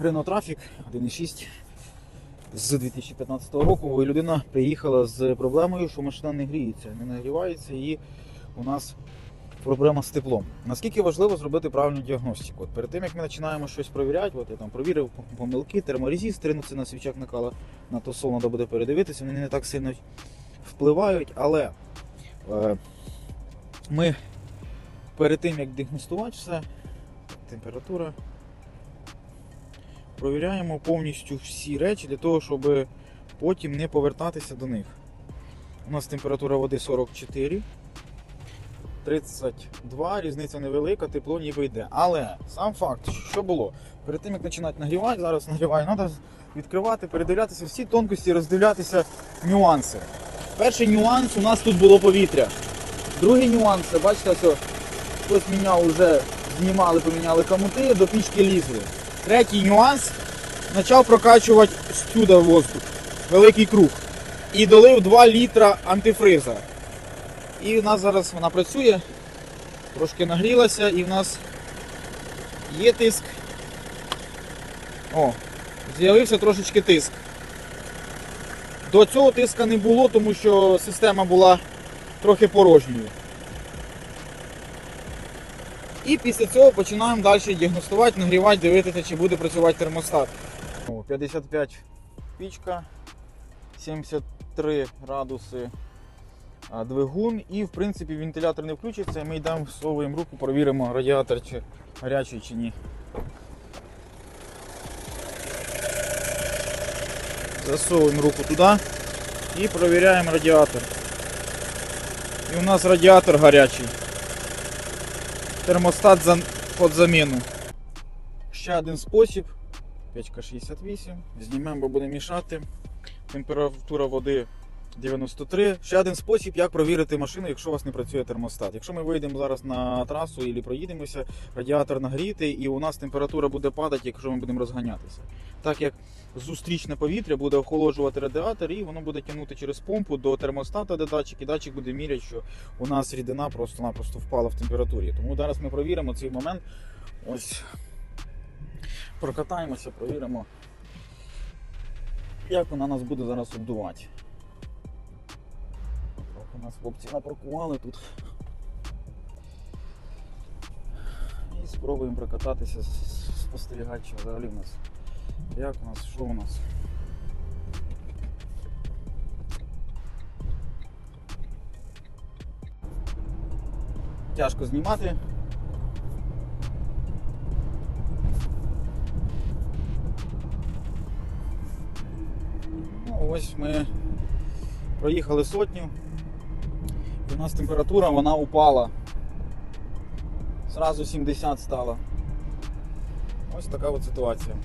Renault Traffic 1.6 з 2015 року. І людина приїхала з проблемою, що машина не гріється, не нагрівається і у нас проблема з теплом. Наскільки важливо зробити правильну діагностику? От перед тим як ми починаємо щось перевіряти, от я там провірив помилки, терморезистори, ну це на свічах накала на то сол треба буде передивитися, вони не так сильно впливають, але е, ми перед тим як діагностувати все, температура. Провіряємо повністю всі речі для того, щоб потім не повертатися до них. У нас температура води 44, 32, різниця невелика, тепло ніби йде. Але сам факт, що було, перед тим як починати нагрівати, зараз нагріваю, треба відкривати, передивлятися всі тонкості, роздивлятися нюанси. Перший нюанс у нас тут було повітря. Другий нюанс, бачите, ось хтось міняв вже знімали, поміняли комути, до пічки лізли. Третій нюанс почав прокачувати сюди воздух, великий круг. І долив 2 літра антифриза. І в нас зараз вона працює, трошки нагрілася, і в нас є тиск. О, з'явився трошечки тиск. До цього тиска не було, тому що система була трохи порожньою. І після цього починаємо далі діагностувати, нагрівати, дивитися, чи буде працювати термостат. 55 пічка, 73 градуси двигун і в принципі вентилятор не включиться. Ми йдемо, всовуємо руку, перевіримо радіатор чи гарячий чи ні. Засовуємо руку туди і перевіряємо радіатор. І у нас радіатор гарячий. Термостат під заміну. Ще один спосіб. Печка 68. Знімемо, бо буде мішати. Температура води 93. Ще один спосіб, як провірити машину, якщо у вас не працює термостат. Якщо ми вийдемо зараз на трасу і проїдемося, радіатор нагрітий, і у нас температура буде падати, якщо ми будемо розганятися. Так як зустрічне повітря буде охолоджувати радіатор, і воно буде тягнути через помпу до термостата, де датчик, і датчик буде міряти, що у нас рідина просто-напросто впала в температурі. Тому зараз ми провіримо цей момент. Ось прокатаємося, провіримо, як вона нас буде зараз обдувати. Трохи нас хлопці напаркували тут. І спробуємо прокататися, спостерігати, що взагалі в нас. Як у нас, що у нас. Тяжко знімати. Ну, ось ми проїхали сотню. У нас температура вона упала. Зразу 70 стала. Ось така от ситуація.